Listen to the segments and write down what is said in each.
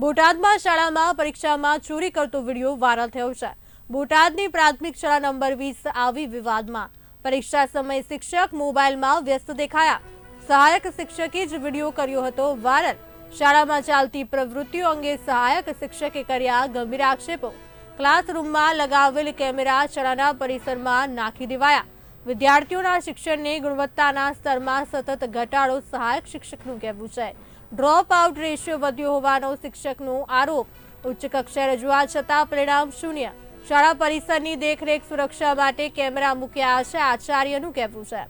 બોટાદમાં શાળામાં પરીક્ષામાં ચોરી કરતો વીડિયો વાયરલ થયો છે. બોટાદની પ્રાથમિક શાળા નંબર વીસ આવી વિવાદમાં. પરીક્ષા સમયે શિક્ષક મોબાઈલમાં વ્યસ્ત દેખાયા. સહાયક શિક્ષકે જ વીડિયો કર્યો હતો વાયરલ. શાળામાં ચાલતી પ્રવૃત્તિઓ અંગે સહાયક શિક્ષકે કર્યા ગંભીર આક્ષેપો. ક્લાસરૂમમાં લગાવેલ કેમેરા શાળાના પરિસરમાં નાખી દેવાયા. વિદ્યાર્થીઓના શિક્ષણની ગુણવત્તાના સ્તરમાં સતત ઘટાડો સહાયક શિક્ષકનું કહેવું છે. ડ્રોપ આઉટ રેશિયો વધ્યો હોવાનો શિક્ષકનો આરોપ. ઉચ્ચ કક્ષાએ રજૂઆત છતાં પરિણામ શૂન્ય. શાળા પરિસરની દેખરેખ સુરક્ષા માટે કેમેરા મૂક્યા છે, આચાર્યનું કહેવું છે.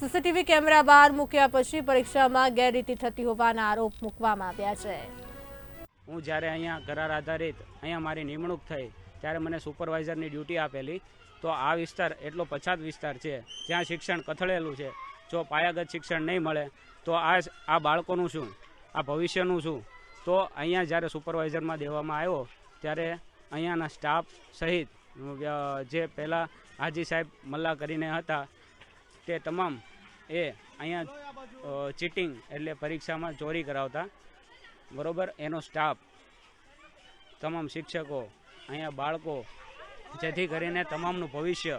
સીસીટીવી કેમેરા બહાર મૂક્યા પછી પરીક્ષામાં ગેરરીતિ થતી હોવાના આરોપ મૂકવામાં આવ્યા છે. હું જ્યારે અહીંયા કરાર આધારિત, અહીંયા મારી નિમણૂક થઈ ત્યારે મને સુપરવાઇઝરની ડ્યુટી આપેલી. તો આ વિસ્તાર એટલો પછાત વિસ્તાર છે, જ્યાં શિક્ષણ કથળેલું છે. જો પાયાગત શિક્ષણ નહીં મળે, તો આ આ બાળકોનું શું? આ ભવિષ્યનું શું? તો અહીંયા જ્યારે સુપરવાઇઝરમાં દેવામાં આવ્યો, ત્યારે અહીંયાના સ્ટાફ સહિત જે પહેલાં હાજી સાહેબ મલ્લા કરીને હતા, તે તમામ એ અહીંયા ચીટિંગ એટલે પરીક્ષામાં ચોરી કરાવતા. બરોબર? એનો સ્ટાફ તમામ શિક્ષકો અહીંયા બાળકો, જેથી કરીને તમામનું ભવિષ્ય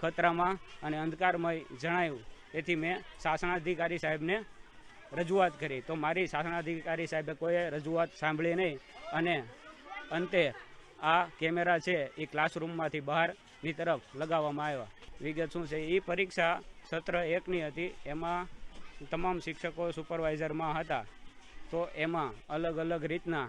ખતરામાં અને અંધકારમય જણાયું. તેથી મેં શાસનાધિકારી સાહેબને રજૂઆત કરી. તો મારી શાસનાધિકારી સાહેબે કોઈએ રજૂઆત સાંભળી નહીં અને અંતે આ કેમેરા છે એ ક્લાસરૂમમાંથી બહારની તરફ લગાવવામાં આવ્યા. વિગત શું છે? એ પરીક્ષા સત્ર એકની હતી. એમાં તમામ શિક્ષકો સુપરવાઇઝરમાં હતા. તો એમાં અલગ અલગ રીતના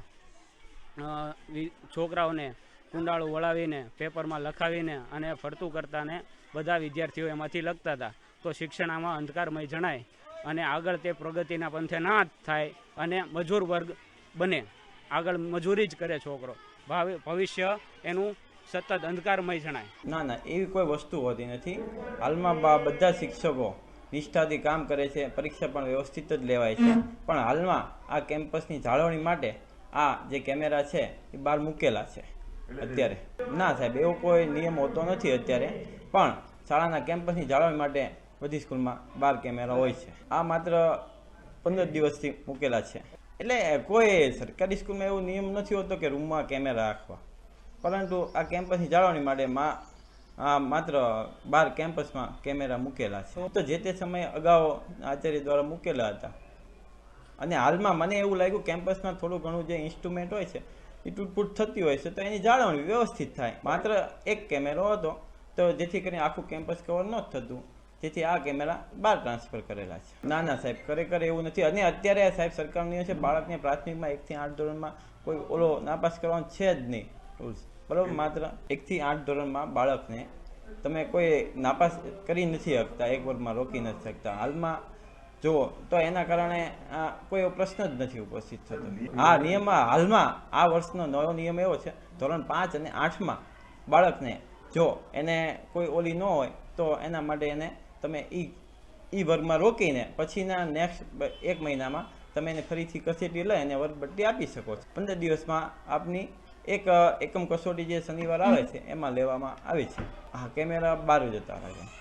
છોકરાઓને કુંડાળું વળાવીને, પેપરમાં લખાવીને અને ફરતું કરતાને બધા વિદ્યાર્થીઓ એમાંથી લખતા હતા. તો શિક્ષણ આમાં અંધકારમય જણાય અને આગળ તે પ્રગતિના પંથે ના થાય અને મજૂર વર્ગ બને. આગળ મજૂરી જ કરે છોકરો. ભાવિ, ભવિષ્ય એનું સતત અંધકારમય જણાય. ના ના, એવી કોઈ વસ્તુ હોતી નથી. હાલમાં બધા શિક્ષકો નિષ્ઠાથી કામ કરે છે, પરીક્ષા પણ વ્યવસ્થિત જ લેવાય છે. પણ હાલમાં આ કેમ્પસની જાળવણી માટે આ જે કેમેરા છે એ બહાર મૂકેલા છે. અત્યારે. ના સાહેબ, એવો કોઈ નિયમ હોતો નથી અત્યારે. પણ શાળાના કેમ્પસની જાળવણી માટે બધી સ્કૂલમાં બાર કેમેરા હોય છે. આ માત્ર પંદર દિવસથી મૂકેલા છે. એટલે કોઈ સરકારી સ્કૂલમાં એવો નિયમ નથી હોતો કે રૂમમાં કેમેરા રાખવા. પરંતુ આ કેમ્પસની જાળવણી માટે મા માત્ર બાર કેમ્પસમાં કેમેરા મૂકેલા છે. તો જે તે સમયે અગાઉ આચાર્ય દ્વારા મૂકેલા હતા. અને હાલમાં મને એવું લાગ્યું કેમ્પસમાં થોડું ઘણું જે ઇન્સ્ટ્રુમેન્ટ હોય છે એ તૂટફૂટ થતી હોય છે, તો એની જાળવણી વ્યવસ્થિત થાય. માત્ર એક કેમેરો હતો, તો જેથી કરીને આખું કેમ્પસ કવર ન થતું. જેથી આ કેમેરા બહાર ટ્રાન્સફર કરેલા છે. ના ના સાહેબ ખરેખર એવું નથી. અને અત્યારે આ સાહેબ સરકારનું છે, બાળકને પ્રાથમિકમાં એકથી આઠ ધોરણમાં કોઈ ઓલો નાપાસ કરવાનો છે જ નહીં રૂલ્સ બરાબર? માત્ર એકથી આઠ ધોરણમાં બાળકને તમે કોઈ નાપાસ કરી નથી શકતા, એક વર્ગમાં રોકી નથી શકતા. હાલમાં જુઓ તો એના કારણે આ કોઈ એવો પ્રશ્ન જ નથી ઉપસ્થિત થતો. આ નિયમમાં હાલમાં આ વર્ષનો નવો નિયમ એવો છે ધોરણ પાંચ અને આઠમાં બાળકને જો એને કોઈ ઓલી ન હોય તો એના માટે એને તમે ઈ ઈ વર્ગમાં રોકીને પછીના નેક્સ્ટ એક મહિનામાં તમે એને ફરીથી કસેટી લઈ અને વર્ગબટ્ટી આપી શકો છો. પંદર દિવસમાં આપની એક એકમ કસોટી જે શનિવાર આવે છે એમાં લેવામાં આવે છે. હા કેમેરા બહાર જતા હતા છે.